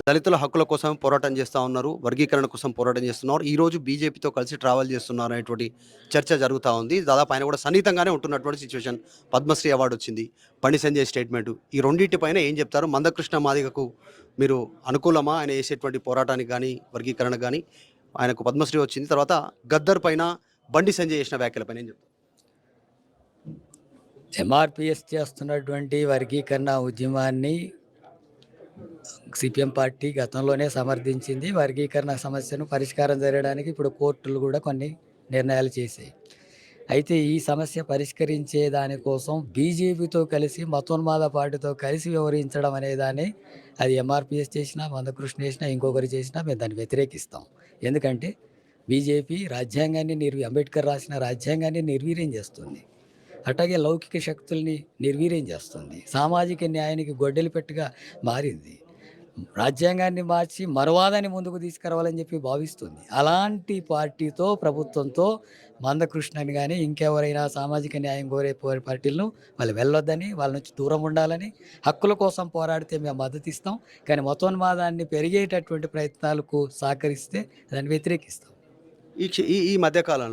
దళితుల హక్కుల కోసం పోరాటం చేస్తూ ఉన్నారు వర్గీకరణ కోసం పోరాటం చేస్తున్నారు. ఈరోజు బీజేపీతో కలిసి ట్రావెల్ చేస్తున్నారు అనేటువంటి చర్చ జరుగుతూ ఉంది. దాదాపు ఆయన కూడా సన్నిహితంగానే ఉంటున్నటువంటి సిచ్యువేషన్ పద్మశ్రీ అవార్డు వచ్చింది. బండి సంజయ్ స్టేట్మెంట్ ఈ రెండింటి పైన ఏం చెప్తారు? మందకృష్ణ మాదిగకు మీరు అనుకూలమా? ఆయన చేసేటువంటి పోరాటానికి కానీ వర్గీకరణ కానీ ఆయనకు పద్మశ్రీ వచ్చింది. తర్వాత గద్దర్ పైన బండి సంజయ్ చేసిన వ్యాఖ్యలపైన ఏం చెప్తారు? ఎంఆర్పిఎస్ చేస్తున్నటువంటి వర్గీకరణ ఉద్యమాన్ని సిపిఎం పార్టీ గతంలోనే సమర్థించింది. వర్గీకరణ సమస్యను పరిష్కారం జరగడానికి ఇప్పుడు కోర్టులు కూడా కొన్ని నిర్ణయాలు చేశాయి. అయితే ఈ సమస్య పరిష్కరించే దానికోసం బీజేపీతో కలిసి మతోన్మాద పార్టీతో కలిసి వ్యవహరించడం అనేదాన్ని అది ఎంఆర్పిఎస్ చేసినా మందకృష్ణ చేసినా ఇంకొకరు చేసినా మేము దాన్ని వ్యతిరేకిస్తాం. ఎందుకంటే బీజేపీ రాజ్యాంగాన్ని నిర్వీ అంబేద్కర్ రాసిన రాజ్యాంగాన్ని నిర్వీర్యం చేస్తుంది. అట్లాగే లౌకిక శక్తుల్ని నిర్వీర్యం చేస్తుంది. సామాజిక న్యాయానికి గొడ్డలి పెట్టుగా మారింది. రాజ్యాంగాన్ని మార్చి మరవాదాన్ని ముందుకు తీసుకురావాలని చెప్పి భావిస్తుంది. అలాంటి పార్టీతో ప్రభుత్వంతో మందకృష్ణని కానీ ఇంకెవరైనా సామాజిక న్యాయం కోరే పార్టీలను వాళ్ళు వెళ్ళొద్దని వాళ్ళ నుంచి దూరం ఉండాలని హక్కుల కోసం పోరాడితే మేము మద్దతు ఇస్తాం. కానీ మతోన్మాదాన్ని పెరిగేటటువంటి ప్రయత్నాలకు సహకరిస్తే దాన్ని వ్యతిరేకిస్తాం. ఈ ఈ మధ్యకాలంలో